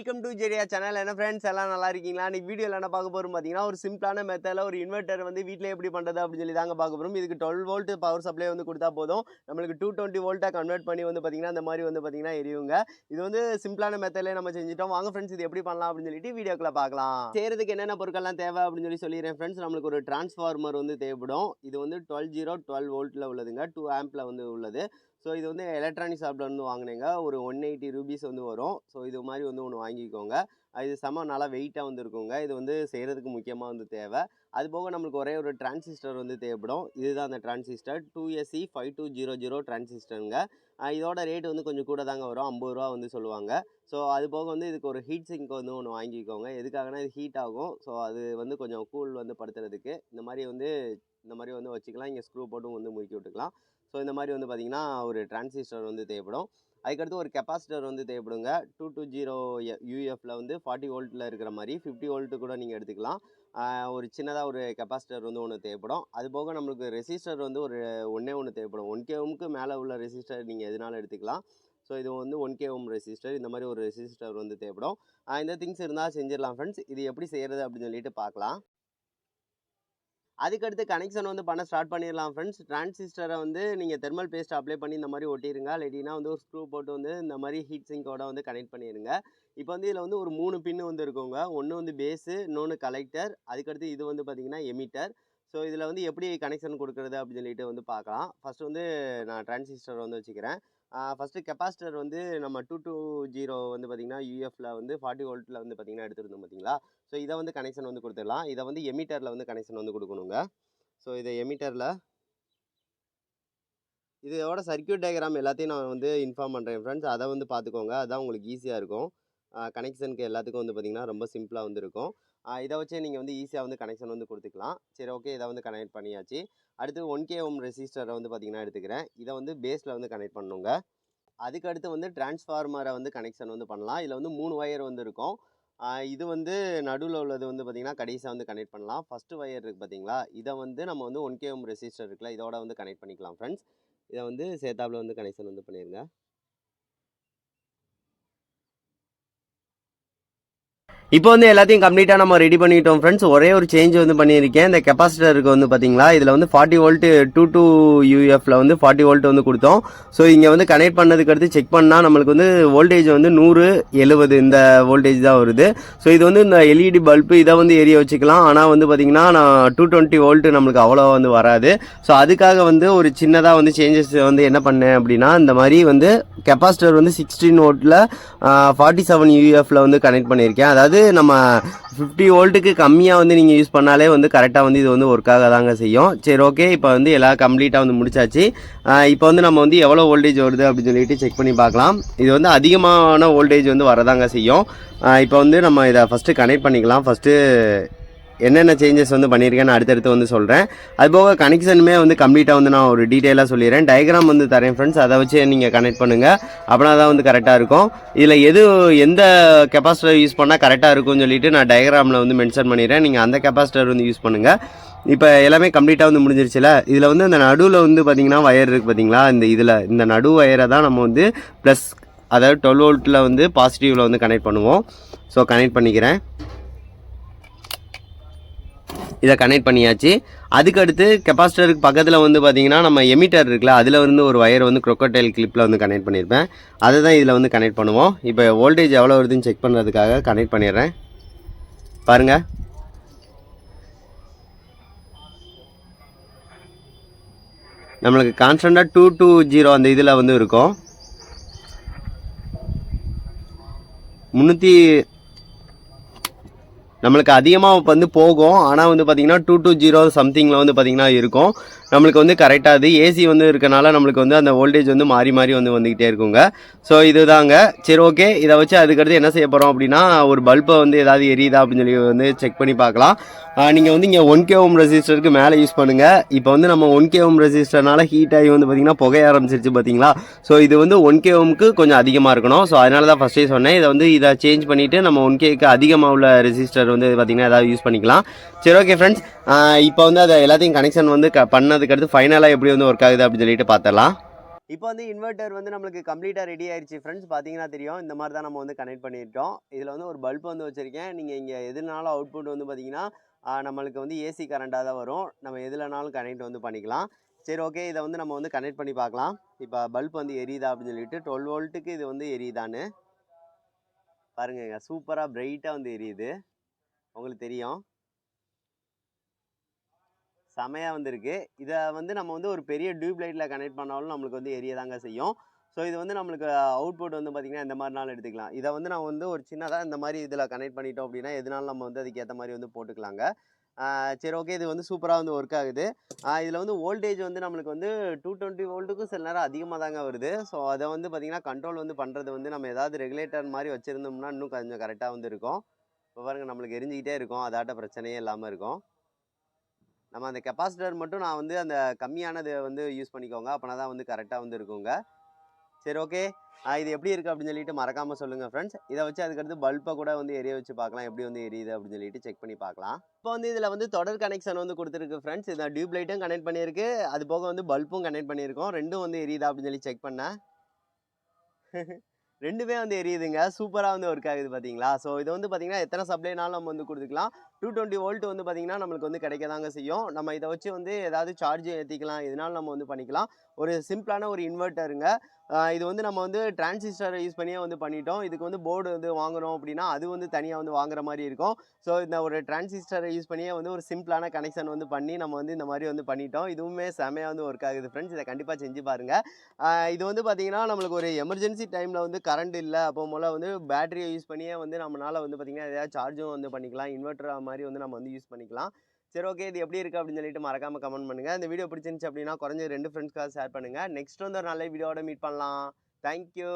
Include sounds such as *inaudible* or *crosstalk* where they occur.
Welcome to Jeriah channel என்ன friends எல்லாம் நல்லா இருக்கீங்களா? இன்னைக்கு வீடியோவில் என்ன பார்க்க போகிறோம் பார்த்தீங்கன்னா ஒரு சிம்பிளான மெத்தடில் ஒரு இன்வெர்ட்டர் வந்து வீட்டில் எப்படி பண்ணுறது அப்படின்னு சொல்லி தாங்க பார்க்க போகிறோம் இதுக்கு டுவெல் வோல்ட் பவர் சப்ளை வந்து கொடுத்தா போதும். நம்மளுக்கு டூ டுவெண்ட்டி வோல்ட்டாக கன்வெர்ட் பண்ணி வந்து பார்த்தீங்கன்னா அந்த மாதிரி வந்து பார்த்தீங்கன்னா எரியுங்க. இது வந்து சிம்பிளான மெத்தடில் நம்ம செஞ்சுட்டோம். வாங்க ஃப்ரெண்ட்ஸ் இது எப்படி பண்ணலாம் அப்படின்னு சொல்லிட்டு வீடியோக்குள்ள பார்க்கலாம். செய்கிறதுக்கு என்னென்ன பொருட்கள்லாம் தேவை அப்படின்னு சொல்லி சொல்லிடுறேன் ஃப்ரெண்ட்ஸ் நம்மளுக்கு ஒரு டிரான்ஸ்ஃபார்மர் வந்து தேவைப்படும். இது வந்து டுவெல் ஜீரோ டுவெல் வோல்ட்டில் உள்ளதுங்க. டூ ஆம்பில் வந்து உள்ளது. ஸோ இது வந்து எலக்ட்ரானிக் ஷாப்பில் வந்து வாங்கினேங்க. ஒரு ஒன் எயிட்டி ருபீஸ் வந்து வரும். ஸோ இது மாதிரி வந்து ஒன்று வாங்கிக்கோங்க. இது செம நல்லா வெயிட்டாக வந்து இருக்குங்க இது வந்து செய்கிறதுக்கு முக்கியமாக வந்து தேவை. அது போக நம்மளுக்கு ஒரே ஒரு டிரான்சிஸ்டர் வந்து தேவைப்படும். இதுதான் அந்த transistor two SC five two zero zero டிரான்சிஸ்டருங்க இதோட ரேட் வந்து கொஞ்சம் கூட தாங்க வரும். ஐம்பது ரூபா வந்து சொல்லுவாங்க. ஸோ அது போக வந்து இதுக்கு ஒரு ஹீட் சிங்க் வந்து ஒன்று வாங்கிக்கோங்க. எதுக்காகனா இது ஹீட் ஆகும். ஸோ அது வந்து கொஞ்சம் கூல் வந்து படுத்துறதுக்கு. இந்த மாதிரி வந்து இந்த மாதிரி வந்து வச்சுக்கலாம். இங்கே ஸ்க்ரூ போட்டும் வந்து முறுக்கி விட்டுக்கலாம். ஸோ இந்த மாதிரி வந்து பார்த்திங்கன்னா ஒரு டிரான்சிஸ்டர் வந்து தேவைப்படும். அதுக்கடுத்து ஒரு கெப்பாசிட்டர் வந்து தேவைப்படுங்க. டூ டூ ஜீரோ யூஎஃப்ல வந்து ஃபார்ட்டி வோல்ட்டில் இருக்கிற மாதிரி ஃபிஃப்டி வோல்ட்டு கூட நீங்கள் எடுத்துக்கலாம். ஒரு சின்னதாக ஒரு கெப்பாசிட்டர் வந்து ஒன்று தேவைப்படும். அது போக நம்மளுக்கு ரெசிஸ்டர் வந்து ஒரு ஒன்றே ஒன்று தேவைப்படும். ஒன் கேவுக்கு மேலே உள்ள ரெசிஸ்டர் நீங்கள் எதுனாலும் எடுத்துக்கலாம். ஸோ இது வந்து ஒன் கே ஓம் ரெசிஸ்டர் இந்த மாதிரி ஒரு ரெசிஸ்டர் வந்து தேவைப்படும். இந்த திங்ஸ் இருந்தால் செஞ்சிடலாம் ஃப்ரெண்ட்ஸ் இது எப்படி செய்கிறது அப்படின்னு சொல்லிட்டு பார்க்கலாம் அதுக்கடுத்து கனெக்ஷன் வந்து பண்ண ஸ்டார்ட் பண்ணிடலாம் ஃப்ரெண்ட்ஸ் டிரான்சிஸ்டரை வந்து நீங்கள் தெர்மல் பேஸ்ட் அப்ளை பண்ணி இந்த மாதிரி ஒட்டிடுங்க இல்லைனா வந்து ஒரு ஸ்க்ரூ போட்டு வந்து இந்த மாதிரி ஹீட் சிங்கோட வந்து கனெக்ட் பண்ணிடுங்க இப்போ வந்து இதில் வந்து ஒரு மூணு பின்னு வந்து இருக்குங்க. ஒன்று வந்து பேஸு இன்னொன்று கலெக்டர் அதுக்கடுத்து இது வந்து பார்த்திங்கன்னா எமிட்டர் ஸோ இதில் வந்து எப்படி கனெக்ஷன் கொடுக்குறது அப்படின்னு சொல்லிட்டு வந்து பார்க்கலாம் ஃபஸ்ட்டு வந்து நான் டிரான்சிஸ்டர் வந்து வச்சுக்கிறேன். ஃபஸ்ட்டு கெப்பாசிட்டர் வந்து நம்ம டூ டூ ஜீரோ வந்து பார்த்திங்கன்னா யூஎஃப்ல வந்து ஃபார்ட்டி வோல்ட்டில் வந்து பார்த்திங்கன்னா எடுத்துருந்தோம் பார்த்தீங்களா ஸோ இதை வந்து கனெக்ஷன் வந்து கொடுத்துடலாம். இதை வந்து எமிட்டரில் வந்து கனெக்ஷன் வந்து கொடுக்கணுங்க. ஸோ இதை எமிட்டரில் இதோட சர்க்கியூட் டயக்ராம் எல்லாத்தையும் நான் வந்து இன்ஃபார்ம் பண்ணுறேன் ஃப்ரெண்ட்ஸ் அதை வந்து பார்த்துக்கோங்க அதான் உங்களுக்கு ஈஸியாக இருக்கும். கனெக்ஷனுக்கு எல்லாத்துக்கும் வந்து பார்த்திங்கன்னா ரொம்ப சிம்பிளாக வந்து இருக்கும். இதை வச்சே நீங்கள் வந்து ஈஸியாக வந்து கனெக்ஷன் வந்து கொடுத்துக்கலாம். சரி ஓகே இதை வந்து கனெக்ட் பண்ணியாச்சு. அடுத்து ஒன் கே ஓம் ரெசிஸ்டரை வந்து பார்த்திங்கன்னா எடுத்துக்கிறேன். இதை வந்து பேஸில் வந்து கனெக்ட் பண்ணுங்க. அதுக்கு அடுத்து வந்து டிரான்ஸ்ஃபார்மரை வந்து கனெக்ஷன் வந்து பண்ணலாம். இதில் வந்து மூணு ஒயர் வந்து இருக்கும். இது வந்து நடுவில் உள்ளது வந்து பார்த்திங்கன்னா கடைசியாக வந்து கனெக்ட் பண்ணலாம். ஃபஸ்ட்டு ஒயர் இருக்குது பார்த்தீங்களா இதை வந்து நம்ம வந்து ஒன் கே ஓம் ரெசிஸ்டர் இருக்குல்ல இதோட வந்து கனெக்ட் பண்ணிக்கலாம் ஃப்ரெண்ட்ஸ் இதை வந்து சேத்தாப்பில் வந்து கனெக்ஷன் வந்து பண்ணிடுங்க இப்போ வந்து எல்லாத்தையும் கம்ப்ளீட்டாக நம்ம ரெடி பண்ணிட்டோம் ஃப்ரெண்ட்ஸ் ஒரே ஒரு சேஞ்ச் வந்து பண்ணியிருக்கேன். இந்த கெப்பாசிட்டருக்கு வந்து பார்த்தீங்களா இதில் வந்து ஃபார்ட்டி வோல்ட்டு டூ டூ யூஎஃப்ல வந்து ஃபார்ட்டி வோல்ட் வந்து கொடுத்தோம். ஸோ இங்கே வந்து கனெக்ட் பண்ணதுக்கு அடுத்து செக் பண்ணால் நம்மளுக்கு வந்து வோல்டேஜ் வந்து நூறு எழுபது இந்த வோல்டேஜ் தான் வருது. ஸோ இது வந்து இந்த எல்இடி பல்பு இதை வந்து எரிய வச்சுக்கலாம். ஆனால் வந்து பார்த்தீங்கன்னா நான் டூ டுவெண்ட்டி வோல்ட்டு நம்மளுக்கு அவ்வளோ வந்து வராது. ஸோ அதுக்காக வந்து ஒரு சின்னதாக வந்து சேஞ்சஸ் வந்து என்ன பண்ணேன் அப்படின்னா இந்த மாதிரி வந்து கெப்பாசிட்டர் வந்து சிக்ஸ்டீன் வோல்ட்டில் ஃபார்ட்டி செவன் யூஎஃப்ல வந்து கனெக்ட் பண்ணியிருக்கேன். அதாவது நம்ம ஃபிஃப்டி வோல்ட்டுக்கு கம்மியாக வந்து நீங்கள் யூஸ் பண்ணாலே வந்து கரெக்டாக வந்து இது வந்து ஒர்க்காக தாங்க செய்யும். சரி ஓகே இப்போ வந்து எல்லாம் கம்ப்ளீட்டாக வந்து முடிச்சாச்சு. இப்போ வந்து நம்ம வந்து எவ்வளோ வோல்டேஜ் வருது அப்படின்னு சொல்லிட்டு செக் பண்ணி பார்க்கலாம். இது வந்து அதிகமான வோல்டேஜ் வந்து வரதாங்க செய்யும். இப்போ வந்து நம்ம இதை ஃபஸ்ட்டு கனெக்ட் பண்ணிக்கலாம். ஃபஸ்ட்டு என்னென்ன சேஞ்சஸ் வந்து பண்ணியிருக்கேன்னு அடுத்தடுத்து வந்து சொல்கிறேன் அது போக கனெக்ஷனுமே வந்து கம்ப்ளீட்டாக வந்து நான் ஒரு டீட்டெயிலாக சொல்லிடுறேன். டயக்ராம் வந்து தரேன் ஃப்ரெண்ட்ஸ் அதை வச்சு நீங்கள் கனெக்ட் பண்ணுங்கள் அப்படின்னா தான் வந்து கரெக்டாக இருக்கும். இதில் எது எந்த கெப்பாசிட்டர் யூஸ் பண்ணால் கரெக்டாக இருக்கும்னு சொல்லிட்டு நான் டயக்ராமில் வந்து மென்ஷன் பண்ணிடுறேன். நீங்கள் அந்த கெப்பாசிட்டர் வந்து யூஸ் பண்ணுங்கள் இப்போ எல்லாமே கம்ப்ளீட்டாக வந்து முடிஞ்சிருச்சுல? இதில் வந்து இந்த நடுவில் வந்து பார்த்தீங்கன்னா வயர் இருக்குது பார்த்தீங்களா இந்த இதில் இந்த நடு வயரை தான் நம்ம வந்து ப்ளஸ் அதாவது டுவெல் வோல்ட்டில் வந்து பாசிட்டிவில் வந்து கனெக்ட் பண்ணுவோம். ஸோ கனெக்ட் பண்ணிக்கிறேன். இதை கனெக்ட் பண்ணியாச்சு. அதுக்கடுத்து கெப்பாசிட்டருக்கு பக்கத்தில் வந்து பார்த்தீங்கன்னா நம்ம எமிட்டர் இருக்குல்ல அதில் வந்து ஒரு ஒயர் வந்து crocodile கிளிப்பில் வந்து கனெக்ட் பண்ணியிருப்பேன் அதை தான் இதில் வந்து கனெக்ட் பண்ணுவோம். இப்போ வோல்டேஜ் எவ்வளோ வருதுன்னு செக் பண்ணுறதுக்காக கனெக்ட் பண்ணிடுறேன். பாருங்கள் நம்மளுக்கு கான்ஸ்டண்ட்டாக டூ டூ ஜீரோ அந்த இதில் வந்து இருக்கும். முந்நூற்றி நம்மளுக்கு அதிகமாக வந்து போகும். ஆனால் வந்து பார்த்திங்கன்னா டூ டூ ஜீரோ சம்திங்கில் வந்து பார்த்திங்கன்னா இருக்கும். நம்மளுக்கு வந்து கரெக்டாக அது ஏசி வந்து இருக்கனால நம்மளுக்கு வந்து அந்த வோல்டேஜ் வந்து மாறி மாறி வந்து வந்துக்கிட்டே இருக்குங்க. ஸோ இதுதாங்க. சரி ஓகே இதை வச்சு அதுக்கடுத்து என்ன செய்ய போகிறோம் அப்படின்னா ஒரு பல்பை வந்து ஏதாவது எரியுதா அப்படின்னு சொல்லி வந்து செக் பண்ணி பார்க்கலாம். நீங்கள் வந்து இங்கே ஒன் கே ஓம் ரெசிஸ்டருக்கு மேலே யூஸ் பண்ணுங்கள் இப்போ வந்து நம்ம ஒன் கே ஓம் ரெசிஸ்டர்னால ஹீட் ஆகி வந்து பார்த்திங்கன்னா புகைய ஆரம்பிச்சிருச்சு பார்த்தீங்களா ஸோ இது வந்து ஒன் கே ஓம்க்கு கொஞ்சம் அதிகமாக இருக்கணும். ஸோ அதனால தான் ஃபஸ்ட்டே சொன்னேன். இதை வந்து இதை சேஞ்ச் பண்ணிவிட்டு நம்ம ஒன் கேக்கு அதிகமாக உள்ள ரெசிஸ்டர் வந்து பார்த்திங்கன்னா ஏதாவது யூஸ் பண்ணிக்கலாம். சரி ஓகே ஃப்ரெண்ட்ஸ் இப்போ வந்து அதை எல்லாத்தையும் கனெக்ஷன் வந்து க பண்ணதுக்கு அடுத்து ஃபைனலாக எப்படி வந்து ஒர்க் ஆகுது அப்படின்னு சொல்லிட்டு பார்த்துடலாம் இப்போ வந்து இன்வெர்ட்டர் வந்து நம்மளுக்கு கம்ப்ளீட்டாக ரெடி ஆயிடுச்சு ஃப்ரெண்ட்ஸ் பார்த்தீங்கன்னா தெரியும். இந்த மாதிரி தான் நம்ம வந்து கனெக்ட் பண்ணிட்டோம் இதில் வந்து ஒரு பல்ப் வந்து வச்சுருக்கேன். நீங்கள் இங்கே எதுனாலும் அவுட்புட் வந்து பார்த்தீங்கன்னா நம்மளுக்கு வந்து ஏசி கரண்ட்டாக தான் வரும். நம்ம எதுலனாலும் கனெக்ட் வந்து பண்ணிக்கலாம். சரி ஓகே இதை வந்து நம்ம வந்து கனெக்ட் பண்ணி பார்க்கலாம். இப்போ பல்ப் வந்து எரியுதா அப்படின்னு சொல்லிட்டு டுவெல் வோல்ட்டுக்கு இது வந்து எரியுதான்னு. பாருங்க சூப்பராக பிரைட்டாக வந்து எரியுது. உங்களுக்கு தெரியும். செமையாக வந்திருக்கு. இதை வந்து நம்ம வந்து ஒரு பெரிய டியூப் லைட்டில் கனெக்ட் பண்ணாலும் நம்மளுக்கு வந்து எரியதாங்க செய்யும். ஸோ இது வந்து நம்மளுக்கு அவுட்புட் வந்து பார்த்திங்கன்னா இந்த மாதிரினாலும் எடுத்துக்கலாம். இதை வந்து நான் வந்து ஒரு சின்னதாக இந்த மாதிரி இதில் கனெக்ட் பண்ணிட்டோம் அப்படின்னா எதுனாலும் நம்ம வந்து அதுக்கு ஏற்ற மாதிரி வந்து போட்டுக்கலாங்க. சரி ஓகே இது வந்து சூப்பராக வந்து ஒர்க் ஆகுது. இதில் வந்து வோல்டேஜ் வந்து நம்மளுக்கு வந்து டூ டுவெண்ட்டி வோல்ட்டுக்கும் சில நேரம் அதிகமாக தாங்க வருது. ஸோ அதை வந்து பார்த்திங்கன்னா கண்ட்ரோல் வந்து பண்ணுறது வந்து நம்ம ஏதாவது ரெகுலேட்டர் மாதிரி வச்சுருந்தோம்னா இன்னும் கொஞ்சம் கரெக்டாக வந்து இருக்கும். இப்போ பாருங்க நம்மளுக்கு எரிஞ்சிக்கிட்டே இருக்கும். அதாட்ட பிரச்சனையே இல்லாமல் இருக்கும். நம்ம அந்த கெப்பாசிட்டர் மட்டும் நான் வந்து அந்த கம்மியானதை வந்து யூஸ் பண்ணிக்கோங்க. அப்போனா தான் வந்து கரெக்டாக வந்து இருக்குங்க. சரி ஓகே இது எப்படி இருக்குது அப்படின்னு சொல்லிட்டு மறக்காமல் சொல்லுங்கள் ஃப்ரெண்ட்ஸ் இதை வச்சு அதுக்கடுத்து பல்பை கூட வந்து எரிய வச்சு பார்க்கலாம். எப்படி வந்து எரியுது அப்படின்னு சொல்லிட்டு செக் பண்ணி பார்க்கலாம். இப்போ வந்து இதில் வந்து தொடர் கனெக்ஷன் வந்து கொடுத்துருக்கு ஃப்ரெண்ட்ஸ் இதை டியூப் லைட்டும் கனெக்ட் பண்ணியிருக்கு. அது போக வந்து பல்பும் கனெக்ட் பண்ணியிருக்கோம். ரெண்டும் வந்து எரியுதா அப்படின்னு சொல்லி செக் பண்ணேன். *laughs* ரெண்டுமே வந்து எரியுதுங்க. சூப்பராக வந்து ஒர்க் ஆகுது பார்த்தீங்களா ஸோ இது வந்து பார்த்தீங்கன்னா எத்தனை சப்ளைனாலும் நம்ம வந்து கொடுத்துக்கலாம். டூ டுவெண்ட்டி வோல்ட் வந்து பார்த்தீங்கன்னா நம்மளுக்கு வந்து கிடைக்க தாங்க செய்யும். நம்ம இதை வச்சு வந்து ஏதாவது சார்ஜ் ஏற்றிக்கலாம் இதனால் நம்ம வந்து பண்ணிக்கலாம். ஒரு சிம்பிளான ஒரு இன்வெர்ட்டருங்க. இது வந்து நம்ம வந்து டிரான்சிஸ்டர் யூஸ் பண்ணியே வந்து பண்ணிட்டோம். இதுக்கு வந்து போர்டு வந்து வாங்குகிறோம் அப்படின்னா அது வந்து தனியாக வந்து வாங்குற மாதிரி இருக்கும். ஸோ இந்த ஒரு டிரான்சிஸ்டரை யூஸ் பண்ணியே வந்து ஒரு சிம்பிளான கனெக்ஷன் வந்து பண்ணி நம்ம வந்து இந்த மாதிரி வந்து பண்ணிட்டோம். இதுவுமே செமையாக வந்து ஒர்க் ஆகுது ஃப்ரெண்ட்ஸ் இதை கண்டிப்பாக செஞ்சு பாருங்கள் இது வந்து பார்த்தீங்கன்னா நம்மளுக்கு ஒரு எமர்ஜென்சி டைமில் வந்து கரண்ட் இல்லை. அப்போ போல் வந்து பேட்டரியை யூஸ் பண்ணியே வந்து நம்மளால் வந்து பார்த்திங்கன்னா எதாவது சார்ஜும் வந்து பண்ணிக்கலாம். இன்வெர்ட்டர் மாதிரி வந்து நம்ம வந்து யூஸ் பண்ணிக்கலாம். சரி ஓகே இது எப்படி இருக்குது அப்படின்னு சொல்லிட்டு மறக்காமல் கமெண்ட் பண்ணுங்கள் இந்த வீடியோ பிடிச்சிருந்துச்சு அப்படின்னா குறைஞ்ச ரெண்டு ஃப்ரெண்ட்ஸ்க்காக ஷேர் பண்ணுங்கள் நெக்ஸ்ட் வந்து ஒரு நல்ல வீடியோட மீட் பண்ணலாம். தேங்க்யூ